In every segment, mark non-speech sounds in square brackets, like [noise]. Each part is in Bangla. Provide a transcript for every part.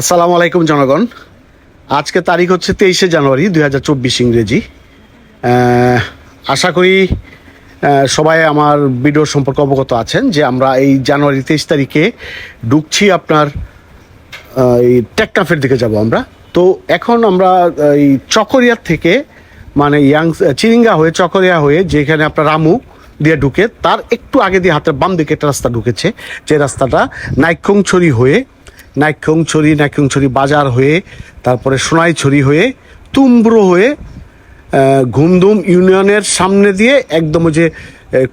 আসসালামু আলাইকুম জনগণ। আজকে তারিখ হচ্ছে তেইশে জানুয়ারি দুই হাজার চব্বিশ ইংরেজি। আশা করি সবাই আমার ভিডিও সম্পর্কে অবগত আছেন যে আমরা এই জানুয়ারি তেইশ তারিখে ঢুকছি আপনার এই টেকনাফের দিকে যাব আমরা। তো এখন আমরা এই চকরিয়ার থেকে মানে ইয়াং, চিরিঙ্গা হয়ে, চকরিয়া হয়ে যেখানে আপনার রামু দিয়ে ঢুকে, তার একটু আগে দিয়ে হাতের বাম দিকে একটা রাস্তা ঢুকেছে। যে রাস্তাটা নাইক্ষংছড়ি হয়ে নাইক্ষংছড়ি নাইক্ষংছড়ি বাজার হয়ে, তারপরে সোনাইছড়ি হয়ে, তুমব্রো হয়ে ঘুমদুম ইউনিয়নের সামনে দিয়ে একদম ওই যে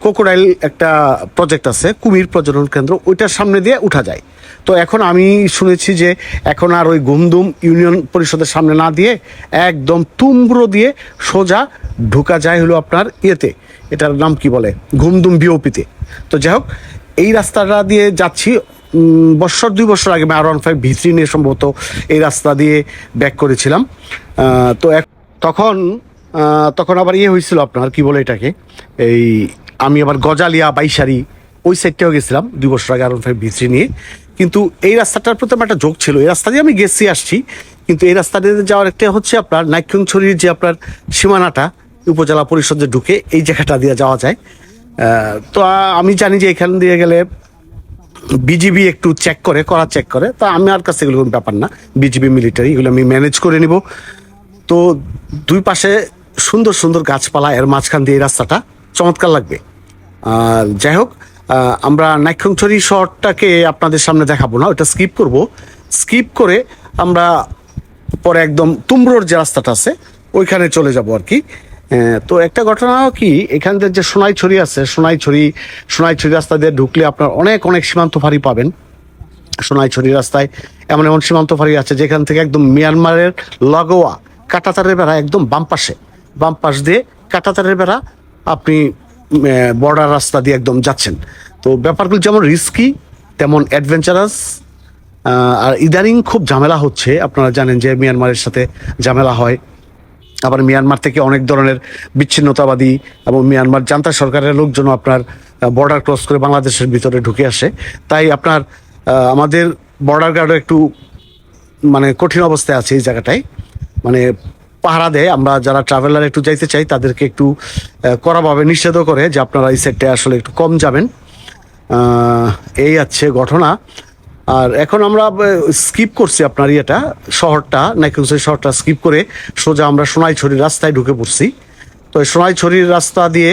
কোকোডাইল একটা প্রজেক্ট আছে, কুমির প্রজনন কেন্দ্র, ওইটার সামনে দিয়ে উঠা যায়। তো এখন আমি শুনেছি যে, এখন আর ওই ঘুমদুম ইউনিয়ন পরিষদের সামনে না দিয়ে একদম তুমব্রো দিয়ে সোজা ঢুকা যায় হলো আপনার ইয়েতে। এটার নাম কি বলে? ঘুমদুম বিওপিতে। তো যাই হোক, এই রাস্তাটা দিয়ে যাচ্ছি বছর, দুই বছর আগে আর ওয়ান ফাইভ ভিত্রি নিয়ে সম্ভবত এই রাস্তা দিয়ে ব্যাক করেছিলাম। তো এক- তখন তখন আবার ইয়ে হয়েছিল আপনার, কি বলে এটাকে? এই আমি আবার গজালিয়া, বাইশারি, ওই সাইডটাও গেছিলাম, দুই বছর আগে আর ওয়ান ফাইভ ভিত্রি নিয়ে। কিন্তু এই রাস্তাটার প্রতি আমার একটা যোগ ছিল। এই রাস্তা দিয়ে আমি গেছি, আসছি। কিন্তু এই রাস্তা দিয়ে যাওয়ার একটা হচ্ছে আপনার নাইক্ষংছড়ির যে আপনার সীমানাটা, উপজেলা পরিষদে ঢুকে, এই জায়গাটা দিয়ে যাওয়া যায়। তো আমি জানি যে এখান দিয়ে গেলে বিজিবি একটু চেক করে, করা চেক করে। তা আমি আর কাছে এগুলো কোনো ব্যাপার না। বিজিবি মিলিটারি এগুলো আমি ম্যানেজ করে নিব। তো দুই পাশে সুন্দর সুন্দর গাছপালা, এর মাঝখান দিয়ে এই রাস্তাটা চমৎকার লাগবে। যাই হোক আমরা নাইক্ষংছড়ি শহরটাকে আপনাদের সামনে দেখাবো না, ওটা স্কিপ করব। স্কিপ করে আমরা পরে একদম তুমরোর যে রাস্তাটা আছে, ওইখানে চলে যাব আর কি। তো একটা ঘটনা কি এখান থেকে যে সোনাইছড়ি আছে, সোনাইছড়ি সোনাইছড়ি রাস্তা দিয়ে ঢুকলে আপনার অনেক অনেক সীমান্ত ফাঁড়ি পাবেন। সোনাইছড়ি রাস্তায় এমন এমন সীমান্ত ফাঁড়ি আছে যেখান থেকে একদম মিয়ানমারের লগোয়া কাটাতারের বেড়া একদম বাম পাশে। বাম পাশ দিয়ে কাটাতারের বেড়া আপনি বর্ডার রাস্তা দিয়ে একদম যাচ্ছেন। তো ব্যাপারগুলো যেমন রিস্কি তেমন অ্যাডভেঞ্চারাস আর ইদানিং খুব ঝামেলা হচ্ছে। আপনারা জানেন যে মিয়ানমারের সাথে ঝামেলা হয়। আবার মিয়ানমার থেকে অনেক ধরনের বিচ্ছিন্নতাবাদী এবং মিয়ানমার জান্তা সরকারের লোকজন আপনার বর্ডার ক্রস করে বাংলাদেশের ভিতরে ঢুকে আসে। তাই আপনার আমাদের বর্ডার গার্ডও একটু মানে কঠিন অবস্থায় আছে এই জায়গাটায়। মানে পাহারা দেয় আমরা যারা ট্রাভেলার একটু যাইতে চাই তাদেরকে একটু আহ, কড়াভাবে নিষেধও করে যে আপনারা এই সাইডটায় আসলে একটু কম যাবেন। এই আছে ঘটনা। আর এখন আমরা স্কিপ করছি আপনার ইয়েটা, শহরটা নাইকুঞ্জের শহরটা স্কিপ করে সোজা আমরা সোনাইছড়ির রাস্তায় ঢুকে পড়ছি। তো সোনাইছড়ির রাস্তা দিয়ে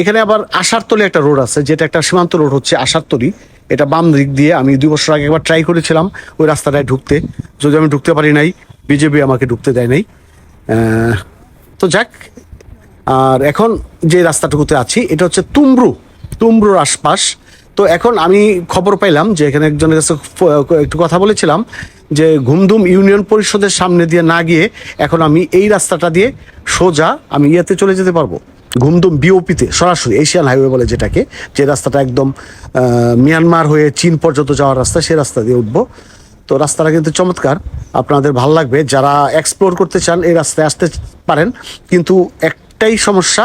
এখানে আবার আশারতলি একটা রোড আছে, যেটা একটা সীমান্ত রোড হচ্ছে আশারতলি এটা বাম দিক দিয়ে, আমি দুই বছর আগে একবার ট্রাই করেছিলাম ওই রাস্তাটায় ঢুকতে। যদি আমি ঢুকতে পারি নাই, বিজেপি আমাকে ঢুকতে দেয় নাই। তো যাক, আর এখন যে রাস্তাটুকুতে আছি, এটা হচ্ছে তুমব্রু তুমব্রুর আশপাশ। তো এখন আমি খবর পাইলাম যে এখানে একজনের কাছে একটু কথা বলেছিলাম যে ঘুমধুম ইউনিয়ন পরিষদের সামনে দিয়ে না গিয়ে এখন আমি এই রাস্তাটা দিয়ে সোজা আমি ইয়েতে চলে যেতে পারব। ঘুমধুম বিওপিতে, সরাসরি এশিয়ান হাইওয়ে বলে যেটাকে, যে রাস্তাটা একদম মিয়ানমার হয়ে চীন পর্যন্ত যাওয়ার রাস্তা সেই রাস্তা দিয়ে উঠবো। তো রাস্তাটা কিন্তু চমৎকার। আপনাদের ভালো লাগবে। যারা এক্সপ্লোর করতে চান এই রাস্তায় আসতে পারেন, কিন্তু একটাই সমস্যা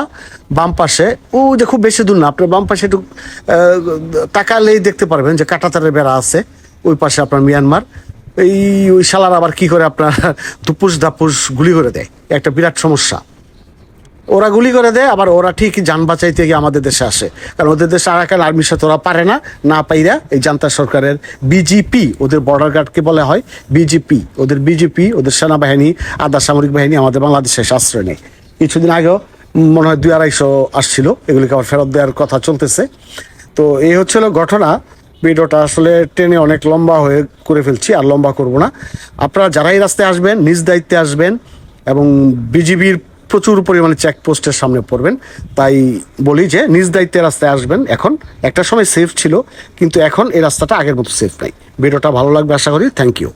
বাম পাশে। ও যে খুব বেশি দূর না, আপনার বাম পাশে একটু তাকালেই দেখতে পারবেন যে কাটাতারের বেড়া আছে, ওই পাশে আপনার মিয়ানমার। এই ওই শালার আবার কি করে আপনার [laughs] দুপুস ধাপুস গুলি করে দেয়, একটা বিরাট সমস্যা। ওরা গুলি করে দেয়, আবার ওরা ঠিক যান বাঁচাইতে গিয়ে আমাদের দেশে আসে। কারণ ওদের দেশে আর আরাকান আর্মির সাথে ওরা পারে না না পাইরা এই জান্তা সরকারের বিজিপি ওদের বর্ডার গার্ডকে বলা হয় বিজিপি ওদের বিজেপি ওদের সেনাবাহিনী, আধা সামরিক বাহিনী আমাদের বাংলাদেশে আশ্রয় নেয়। কিছুদিন আগেও মনে হয় দুই আড়াইশো আসছিল, এগুলিকে আবার ফেরত দেওয়ার কথা চলতেছে। তো এই হচ্ছিল ঘটনা। ভিডিওটা আসলে ট্রেনে অনেক লম্বা হয়ে করে ফেলছি, আর লম্বা করব না। আপনারা যারাই রাস্তায় আসবেন, নিজ দায়িত্বে আসবেন, এবং বিজিবির প্রচুর পরিমাণে চেকপোস্টের সামনে পড়বেন। তাই বলি যে, নিজ দায়িত্বে রাস্তায় আসবেন। এখন একটা সময় সেফ ছিল, কিন্তু এখন এই রাস্তাটা আগের মতো সেফ নাই। ভিডিওটা ভালো লাগবে, আশা করি। Thank you